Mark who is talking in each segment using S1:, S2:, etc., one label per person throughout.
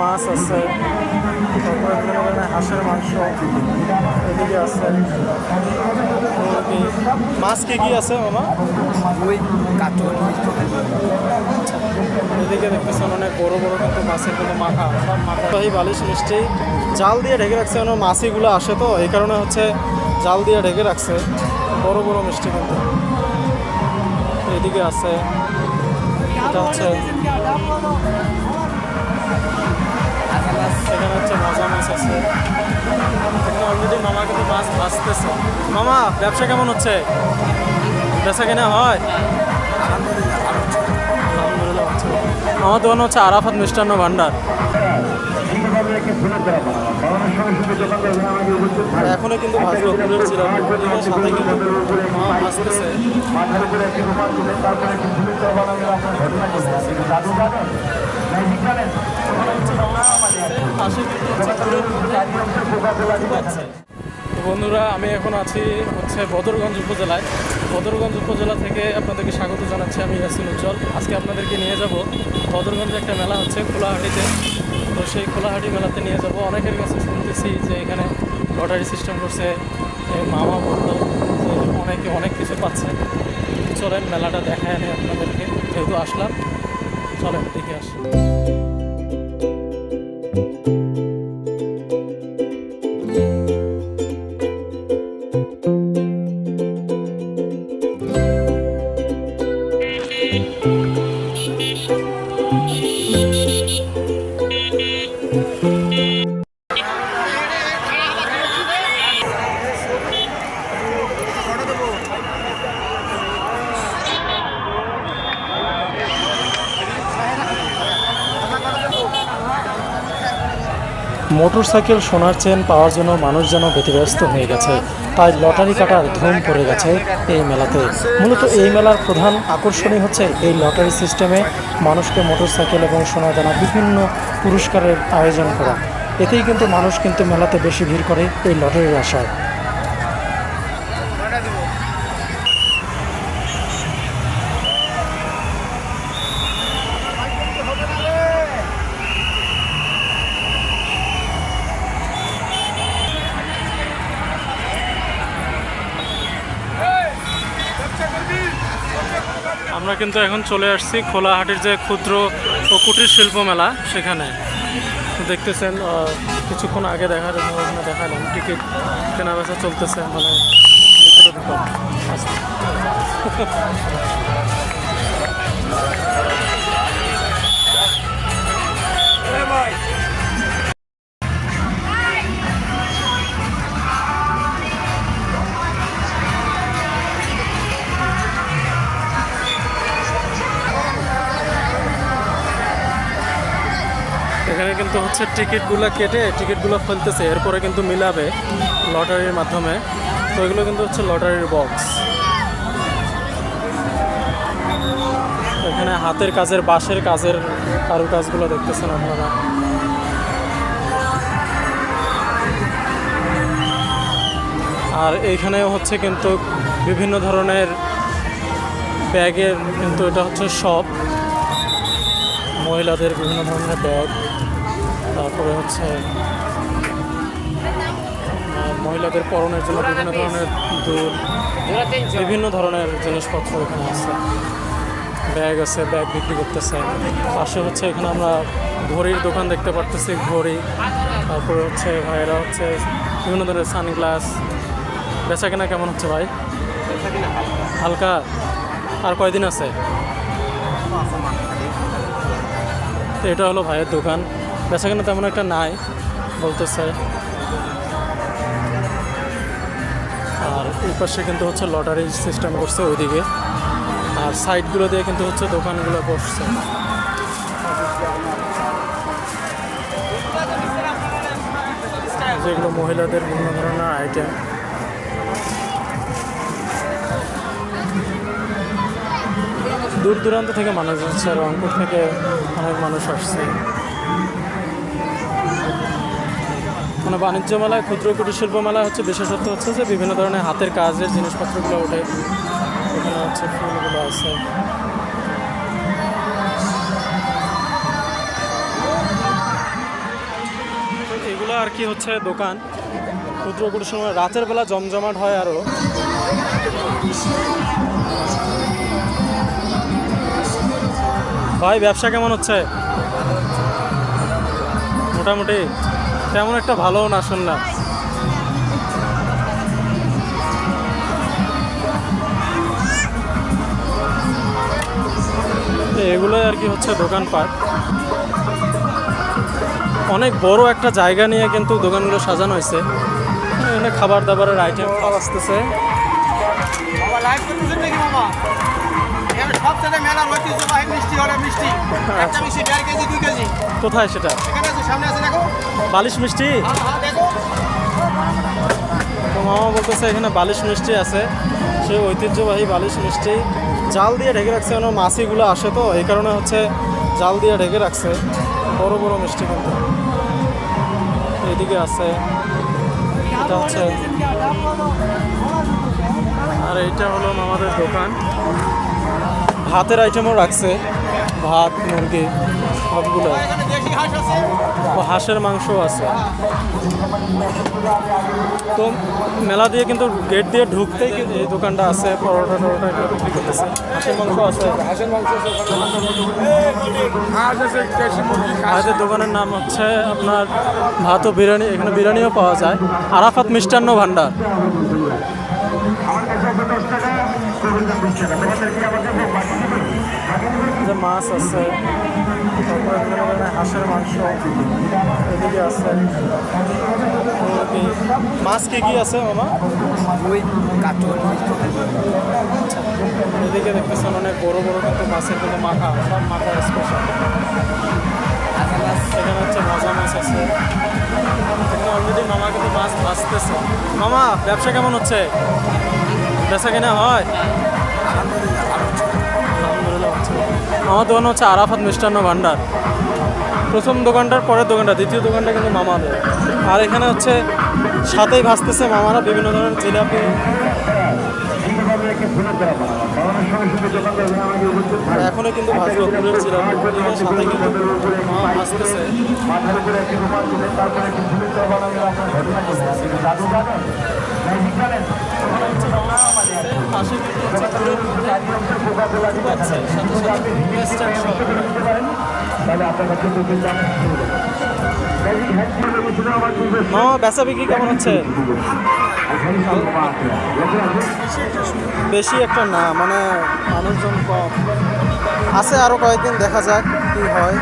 S1: মাছ আছে তারপরে বিভিন্ন ধরনের হাঁসের মাংস এদিকে আছে। মাছ কি কি আছে মামা?
S2: ওই কাতল।
S1: এদিকে দেখতেছেন অনেক বড় বড় কিন্তু মাছের কিন্তু মাথা সব মাথাই বালিশ মিষ্টি জাল দিয়ে ঢেকে রাখছে মানে মাছিগুলো আসে তো এই কারণে হচ্ছে জাল দিয়ে ঢেকে রাখছে। বড় বড় মিষ্টি কিন্তু। এদিকে আছে এটা হচ্ছে এখানে হচ্ছে ভাজা মাছ আছে। এখানে অলরেডি মামা কিন্তু মাছ ভাজতেছে মামা, ব্যবসা কেমন হচ্ছে? বেচা কেনা হয়? আমার দোকান হচ্ছে আরাফাত মিষ্টান্ন ভান্ডার। এখনও কিন্তু ভাজলো ফুলের ছিলাম সাথে কিন্তু মামা ভাজতেছে বন্ধুরা, আমি এখন আছি হচ্ছে বদরগঞ্জ উপজেলায়। বদরগঞ্জ উপজেলা থেকে আপনাদেরকে স্বাগত জানাচ্ছি আমি ইয়াসিন উজ্জ্বল। আজকে আপনাদেরকে নিয়ে যাব বদরগঞ্জে একটা মেলা হচ্ছে খোলাহাটিতে তো সেই খোলাহাটি মেলাতে নিয়ে যাব। অনেকের কাছে শুনতেছি যে এখানে লটারি সিস্টেম করছে মামা বলল যে অনেকে অনেক কিছু পাচ্ছে। চলেন, মেলাটা দেখায় আনি আপনাদেরকে। যেহেতু আসলাম, চলেন দেখে আসি। Thank you. মোটরসাইকেল সোনার চেন পাওয়ার জন্য মানুষ যেন ব্যতিব্যস্ত হয়ে গেছে। তাই লটারি কাটার ধুম পড়ে গেছে এই মেলাতে। মূলত এই মেলার প্রধান আকর্ষণই হচ্ছে এই লটারি সিস্টেমে মানুষকে মোটরসাইকেল এবং সোনা দানা বিভিন্ন পুরস্কারের আয়োজন করা। এতেই কিন্তু মানুষ কিন্তু মেলাতে বেশি ভিড় করে এই লটারির আশায়। কিন্তু এখন চলে আসছি খোলাহাটির যে ক্ষুদ্র ও কুটির শিল্প মেলা সেখানে। দেখতেছেন কিছুক্ষণ আগে দেখার ওখানে দেখালাম, টিকিট কেনা বেচা চলতেছে মানে ভিতরে কিন্তু হচ্ছে টিকিটগুলো কেটে টিকিটগুলো ফেলতেছে এরপরে কিন্তু মিলাবে লটারির মাধ্যমে। তো এগুলো কিন্তু হচ্ছে লটারির বক্স এখানে হাতের কাজের, বাঁশের কাজের কারু কাজগুলো দেখতেছেন আপনারা। আর এইখানে হচ্ছে কিন্তু বিভিন্ন ধরনের ব্যাগের, কিন্তু এটা হচ্ছে শপ মহিলাদের বিভিন্ন ধরনের ব্যাগ তারপরে হচ্ছে মহিলাদের পরনের জন্য বিভিন্ন ধরনের দুধ বিভিন্ন ধরনের জিনিসপত্র এখানে আছে। ব্যাগ আছে, ব্যাগ বিক্রি করতেছে। পাশে হচ্ছে এখানে আমরা ঘড়ির দোকান দেখতে পারতেছি, ঘড়ি। তারপরে হচ্ছে ভাইয়েরা হচ্ছে বিভিন্ন ধরনের সানগ্লাস। বেচা কেনা কেমন হচ্ছে ভাই? হালকা। আর কয়দিন আছে? তো এটা হলো ভাইয়ের দোকান। বেচা কেনা তেমন একটা নাই, বলতেছে। আর এই পাশে কিন্তু হচ্ছে লটারি সিস্টেম করছে ওইদিকে। আর সাইডগুলো দিয়ে কিন্তু হচ্ছে দোকানগুলো বসছে। যেগুলো মহিলাদের বিভিন্ন ধরনের আইটেম দূর দূরান্ত থেকে মানুষ আসছে, রংপুর থেকে অনেক মানুষ আসছে। মানে বাণিজ্য মেলায়, ক্ষুদ্র কুটির শিল্প মেলায় হচ্ছে বিশেষত্ব হচ্ছে যে বিভিন্ন ধরনের হাতের কাজের জিনিসপত্রগুলো ওঠে। এখানে হচ্ছে ফুলগুলো আছে। এগুলো আর কি হচ্ছে দোকান। ক্ষুদ্র কুটির সময় রাতের বেলা জমজমাট হয় আরও ভাই, ব্যবসা কেমন হচ্ছে? মোটামুটি। তেমন একটা ভালো না শুনলাম এগুলোই আর কি হচ্ছে দোকানপাট। অনেক বড় একটা জায়গা নিয়ে কিন্তু দোকানগুলো সাজানো হয়েছে। এখানে খাবার দাবারের আইটেম আসতেছে।
S3: কেজি দুই কেজি।
S1: কোথায় সেটা? বালিশ মিষ্টি?
S3: হ্যাঁ হ্যাঁ
S1: তো মামা বলতেছে এখানে বালিশ মিষ্টি আছে। সেই ঐতিহ্যবাহী বালিশ মিষ্টি। জাল দিয়ে ঢেকে রাখছে কেন মাছিগুলো আসে তো এই কারণে হচ্ছে জাল দিয়ে ঢেকে রাখছে। বড় বড় মিষ্টি কিন্তু। এদিকে আছে এটা হচ্ছে আর এইটা হলো আমাদের দোকান। ভাতের আইটেমও রাখছে। ভাত, মুরগি, সবগুলো। হাঁসের মাংস আছে। তো মেলা দিয়ে কিন্তু গেট দিয়ে ঢুকতেই কিন্তু এই দোকানটা আছে, পরোটা টরোটা এগুলো বিক্রি করতেছে। হাঁসের মাংস আছে।
S2: হাঁসের
S1: দোকানের নাম হচ্ছে আপনার ভাত ও বিরিয়ানি, এখানে বিরিয়ানিও পাওয়া যায়। আরাফাত মিষ্টান্ন ভাণ্ডার যে মাছ আছে তারপরে বিভিন্ন ধরনের হাঁসের মাংস এদিকে আছে। মাছ কি কি আছে মামা?
S2: ওই কাটল
S1: এদিকে দেখতেছেন অনেক বড় বড় কিন্তু মাছের কিন্তু মাথা সব মাথা স্পেশাল এখানে হচ্ছে ভাজা মাছ আছে। এখানে অলরেডি মামা কিন্তু মাছ ভাজতেছে। মামা ব্যবসা কেমন হচ্ছে? বেচা কেনা হয়? আমার দোকান হচ্ছে আরাফাত মিষ্টান্ন ভাণ্ডার প্রথম দোকানটার পরের দোকানটা, দ্বিতীয় দোকানটা কিন্তু মামাদের। আর এখানে হচ্ছে সাথেই ভাজতেছে মামারা বিভিন্ন ধরনের জিলাপি। এখনও কিন্তু পুরের জিলাপি। সাথে কিন্তু পাশে মামা বিক্রি কেমন হচ্ছে? বেশি একটা না মানে মানুষজন কম। আছে আরও কয়েকদিন, দেখা যাক কি হয়।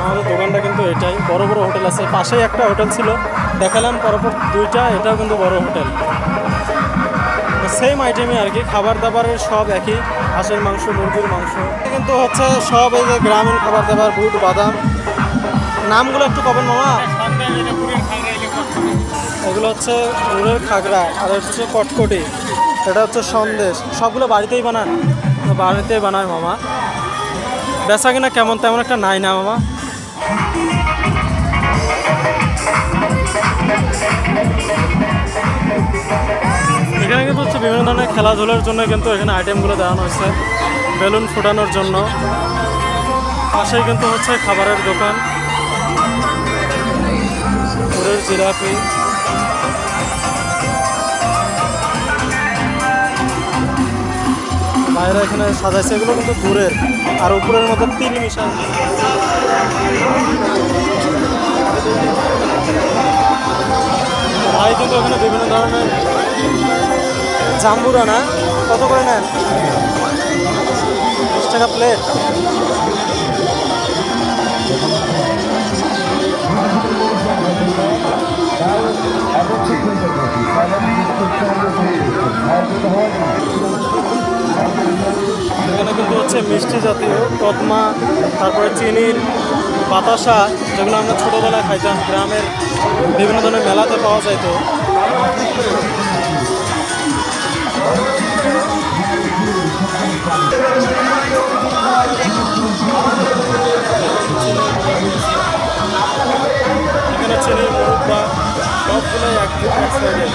S1: আমাদের দোকানটা কিন্তু এটাই, বড় বড় হোটেল আছে। পাশেই একটা হোটেল ছিল। দেখালাম পরপর দুইটা, এটাও কিন্তু বড় হোটেল। সেম আইটেমই আর কি, খাবার দাবারের সব একই, হাঁসের মাংস, মুরগির মাংস। কিন্তু হচ্ছে সব এই যে গ্রামীণ খাবার দাবার, বুট, বাদাম। নামগুলো একটু কবেন মামা? এগুলো হচ্ছে গুড়ের খাগড়া, আর হচ্ছে কটকটি। এটা হচ্ছে সন্দেশ। সবগুলো বাড়িতেই বানান? বাড়িতেই বানায় মামা। বেচা কিনা কেমন, তেমন একটা নাই না মামা। এখানে কিন্তু হচ্ছে বিভিন্ন ধরনের খেলাধুলার জন্য কিন্তু এখানে আইটেমগুলো দেওয়ানো হয়েছে। বেলুন ফুটানোর জন্য। পাশেই কিন্তু হচ্ছে খাবারের দোকান। পুরের জিলাপি। বাইরে এখানে সাজাইছে, এগুলো কিন্তু দূরের। আর উপরের মধ্যে তিল মিশা ভাই কিন্তু এখানে বিভিন্ন ধরনের জাম্বুরা না কত করে নেন? বিশ টাকা প্লেট এখানে কিন্তু হচ্ছে মিষ্টি জাতীয় কদমা, তারপরে চিনির বাতাসা, যেগুলো আমরা ছোটোবেলায় খাইতাম। গ্রামের বিভিন্ন ধরনের মেলাতে পাওয়া যাইতো। এখানে চিনির মুরব্বা সবগুলোই এক এক সাইডে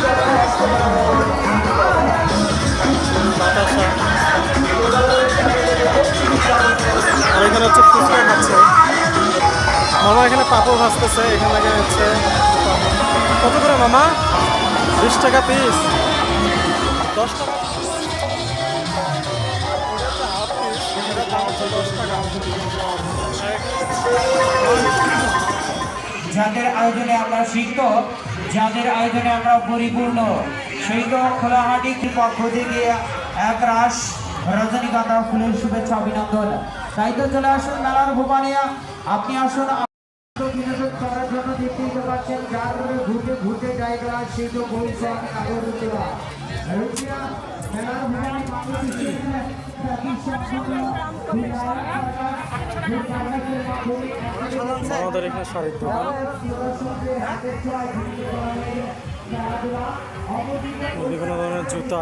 S1: বাতাসা আর এখানে হচ্ছে কাপড় ভাসতেছে এখান থেকে হচ্ছে, কত করে মামা? বিশ টাকা পিস দশ
S4: যাদের আয়োজনে আমরা সিদ্ধ যাদের আয়োজনে আমরা পরিপূর্ণ সিদ্ধ খোলাহাটি পক্ষ থেকে এক রাস রজনীগন্ধা ফুলের শুভেচ্ছা, অভিনন্দন। তাই তো চলে আসুন মেলার ভুবানে আপনি আসুন বিনোদন করার তো পাচ্ছেন, যার ঘুরতে ঘুরতে জায়গা সেই তো বলছে আমি
S1: আমাদের এখানে শাড়ির দোকান। বিভিন্ন ধরনের জুতা।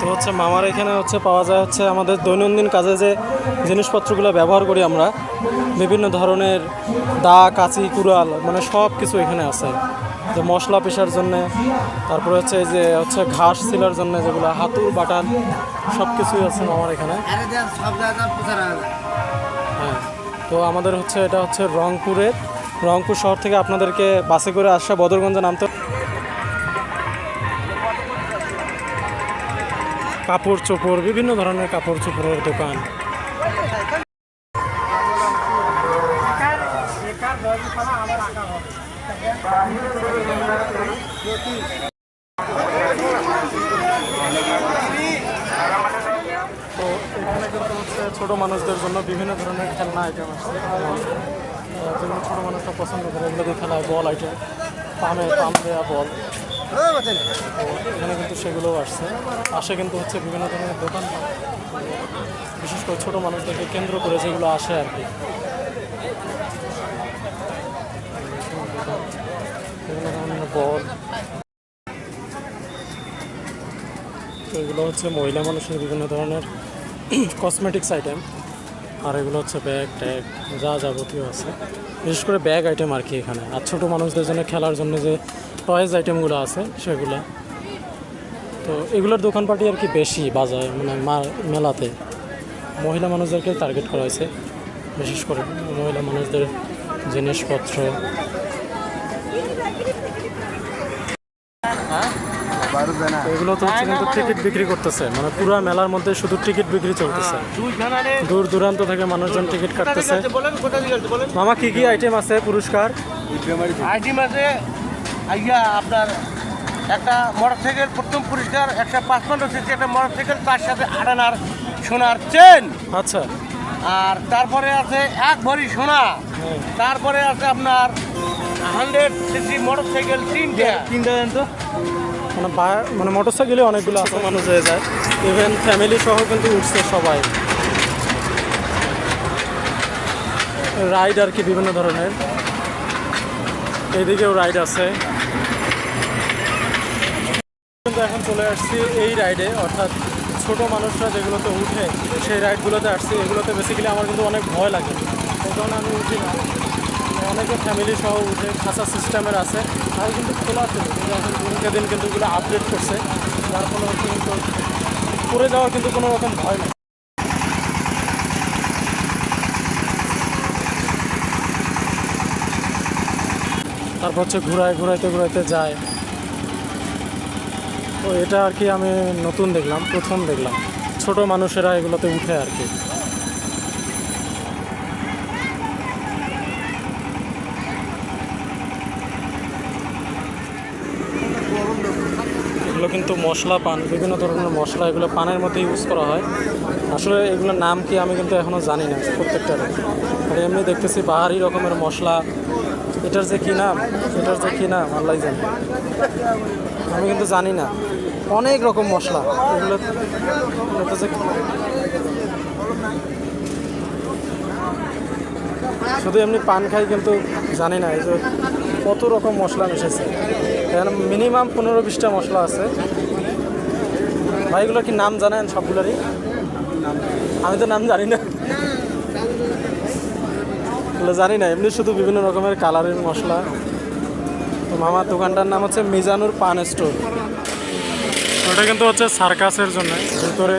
S1: তো হচ্ছে মামার এখানে হচ্ছে পাওয়া যায় হচ্ছে আমাদের দৈনন্দিন কাজে যে জিনিসপত্রগুলো ব্যবহার করি আমরা, বিভিন্ন ধরনের দা, কাঁচি, কুড়াল মানে সব কিছু এখানে আছে। যে মশলা পেশার জন্যে, তারপরে হচ্ছে যে হচ্ছে ঘাস ছিলার জন্য যেগুলো, হাতুর বাটান সব কিছুই আছে মামার এখানে। হ্যাঁ তো আমাদের হচ্ছে এটা হচ্ছে রংপুরের, রংপুর শহর থেকে আপনাদেরকে বাসে করে আসা বদরগঞ্জে নামতে কাপড় চোপড়, বিভিন্ন ধরনের কাপড় চোপড়ের দোকান। তো মানুষদের জন্য বিভিন্ন ধরনের খেলনা আইটেম আছে। যেগুলো ছোটো মানুষরা পছন্দ করে এগুলো খেলা বল আইটেম পামে, পাম দেওয়া বল এখানে কিন্তু সেগুলোও আসছে। আসে কিন্তু হচ্ছে বিভিন্ন ধরনের দোকান। বিশেষ করে ছোটো মানুষদেরকে কেন্দ্র করে যেগুলো আসে আর কি। বিভিন্ন ধরনের বল। এগুলো হচ্ছে মহিলা মানুষের বিভিন্ন ধরনের কসমেটিক্স আইটেম আর এগুলো হচ্ছে ব্যাগ ট্যাগ যা যাবতীয় আছে। বিশেষ করে ব্যাগ আইটেম আর কি এখানে। আর ছোটো মানুষদের জন্য খেলার জন্য যে টয়েজ আইটেমগুলো আছে, সেগুলো। তো এগুলোর দোকানপাটি আর কি বেশি বাজার মানে মেলাতে। মহিলা মানুষদেরকে টার্গেট করা হয়েছে, বিশেষ করে মহিলা মানুষদের জিনিসপত্র। এগুলো তো হচ্ছে কিন্তু টিকিট বিক্রি করতেছে মানে পুরো মেলার মধ্যে শুধু টিকিট বিক্রি চলতেছে। দূর দূরান্ত থেকে মানুষজন টিকিট কাটতেছে। মামা, কি কি আইটেম আছে পুরস্কার?
S3: আইটেম আছে আইয়া আপনার একটা মোটর সাইকেল প্রথম পুরস্কার একটা পাঁচপান্ন সিসি একটা মোটর সাইকেল তার সাথে আড়ানার সোনার চেন
S1: আচ্ছা।
S3: আর তারপরে আছে এক ভরি সোনা। তারপরে আছে আপনার হান্ড্রেড সিসি মোটর সাইকেল তিনটা
S1: তিনটা দেন তো। মানে বা- মানে মোটর সাইকেলে অনেকগুলো আছে। মানুষ হয়ে যায়। ইভেন ফ্যামিলি সহ কিন্তু উঠছে সবাই। রাইড আর কি বিভিন্ন ধরনের। এদিকেও রাইড আছে। কিন্তু এখন চলে আসছি এই রাইডে অর্থাৎ ছোট মানুষরা যেগুলোতে উঠে, সেই রাইডগুলোতে আসছি। এগুলোতে বেসিক্যালি আমার কিন্তু অনেক ভয় লাগে। এই কারণে আমি উঠি না। অনেকে ফ্যামিলি সহ উঠে খাঁচা সিস্টেমের আছে। আর কিন্তু খোলা ছিল। কিন্তু এখন দিনকে দিন কিন্তু এগুলো আপডেট করছে। যার ফলে হচ্ছে কিন্তু পড়ে যাওয়ার কিন্তু কোনো রকম ভয় নেই। তারপর হচ্ছে ঘুরায় ঘুরাইতে ঘুরাইতে যায়। তো এটা আর কি আমি নতুন দেখলাম, প্রথম দেখলাম। ছোট মানুষেরা এগুলোতে উঠে আর কি। কিন্তু মশলা পান, বিভিন্ন ধরনের মশলা এগুলো পানের মধ্যে ইউজ করা হয়। আসলে এগুলোর নাম কি আমি কিন্তু এখনও জানি না প্রত্যেকটার আর এমনি দেখতেছি বাহারি রকমের মশলা। এটার যে কী নাম? এটার যে কী নাম? আল্লাহ জানে। আমি কিন্তু জানি না। অনেক রকম মশলা। এগুলো শুধু এমনি পান খাই কিন্তু জানি না। এই যে কত রকম মশলা মিশেছে। এখানে মিনিমাম পনেরো বিশটা মশলা আছে। ভাই, এগুলো কি নাম জানেন সবগুলোরই? আমি তো নাম জানি না। জানি না, এমনি শুধু বিভিন্ন রকমের কালারের মশলা। তো মামার দোকানটার নাম হচ্ছে মিজানুর পান স্টোর। ওটা কিন্তু হচ্ছে সার্কাসের জন্য, ভিতরে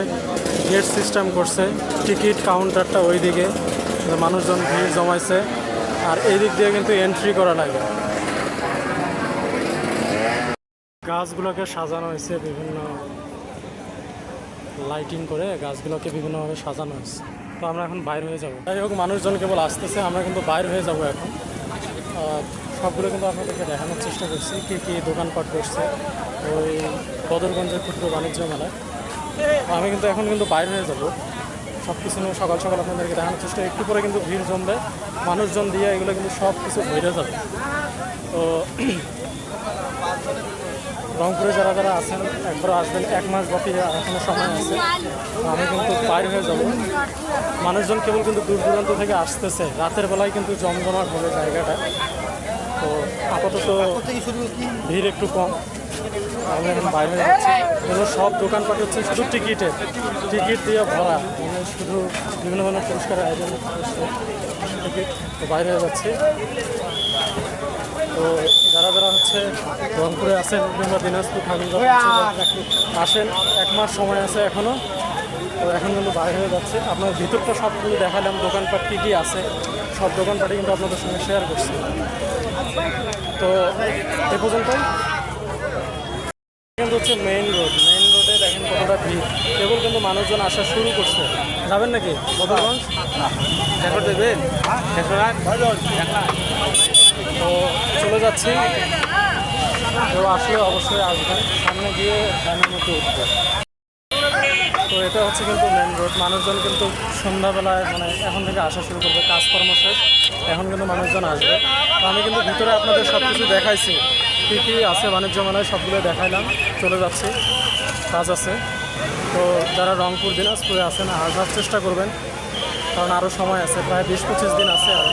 S1: গেট সিস্টেম করছে, টিকিট কাউন্টারটা ওই দিকে মানুষজন ভিড় জমাইছে, আর এই দিক দিয়ে কিন্তু এন্ট্রি করা লাগে গাছগুলোকে সাজানো হয়েছে, বিভিন্ন লাইটিং করে গাছগুলোকে বিভিন্নভাবে সাজানো হয়েছে। তো আমরা এখন বাইর হয়ে যাব। যাই হোক, মানুষজন কেবল আসতেছে, আমরা কিন্তু বাইর হয়ে যাব এখন। সবগুলো কিন্তু আপনাদেরকে দেখানোর চেষ্টা করছি, কী কী দোকানপাট করছে। ওই বদরগঞ্জের ক্ষুদ্র বাণিজ্য মেলায়। আমি কিন্তু এখন কিন্তু বাইর হয়ে যাব। সব কিছু নিয়ে সকাল সকাল আপনাদেরকে দেখানোর চেষ্টা, একটু পরে কিন্তু ভিড় জমবে। মানুষজন দিয়ে এগুলো কিন্তু সব কিছু ভরে যাবে। তো রংপুরে যারা যারা আছেন একবার আসবেন। এক মাস বাকি এখনও সময় আছে। আমি কিন্তু বাইরে হয়ে যাব। মানুষজন কেবল কিন্তু দূর দূরান্ত থেকে আসতেছে। রাতের বেলায় কিন্তু জমজমাট হবে জায়গাটা। তো আপাতত ভিড় একটু কম। আমি এখন বাইরে যাচ্ছি। এগুলো সব দোকানপাট হচ্ছে শুধু টিকিটের। টিকিট দিয়ে ভরা। মানে শুধু বিভিন্ন ধরনের পুরস্কারের আয়োজন টিকিট। তো বাইরে যাচ্ছি। তো যারা যারা হচ্ছে রংপুরে আছেন কিংবা দিনাজপুর ঠাকুরগাঁও আসেন এক মাস সময় আছে এখনও তো এখন কিন্তু বাইরে হয়ে যাচ্ছে। আপনার ভিতরটা সবগুলো দেখালাম দোকানপাট কী কী আছে সব দোকানপাটই কিন্তু আপনাদের সঙ্গে শেয়ার করছি। তো এ পর্যন্তই। কিন্তু হচ্ছে মেইন রোড মেইন রোডে দেখেন কতটা ভিড়। কেবল কিন্তু মানুষজন আসা শুরু করছে। যাবেন নাকি? বদরগঞ্জ? দেখা দেবেন? তো চলে যাচ্ছি। তো আসলে অবশ্যই আসবেন। সামনে গিয়ে ভ্যানের মধ্যে উঠবে। তো এটা হচ্ছে কিন্তু মেন রোড মানুষজন কিন্তু সন্ধ্যাবেলায় মানে এখন থেকে আসা শুরু করবে। কাজকর্ম শেষ। এখন কিন্তু মানুষজন আসবে। তো আমি কিন্তু ভিতরে আপনাদের সব কিছু দেখাইছি। কী কী আছে বাণিজ্য মেলায় সবগুলো দেখাইলাম। চলে যাচ্ছি। কাজ আছে। তো যারা রংপুর, দিনাজপুরে আছেন, আসার চেষ্টা করবেন। কারণ আরও সময় আছে। প্রায় বিশ পঁচিশ দিন আছে আর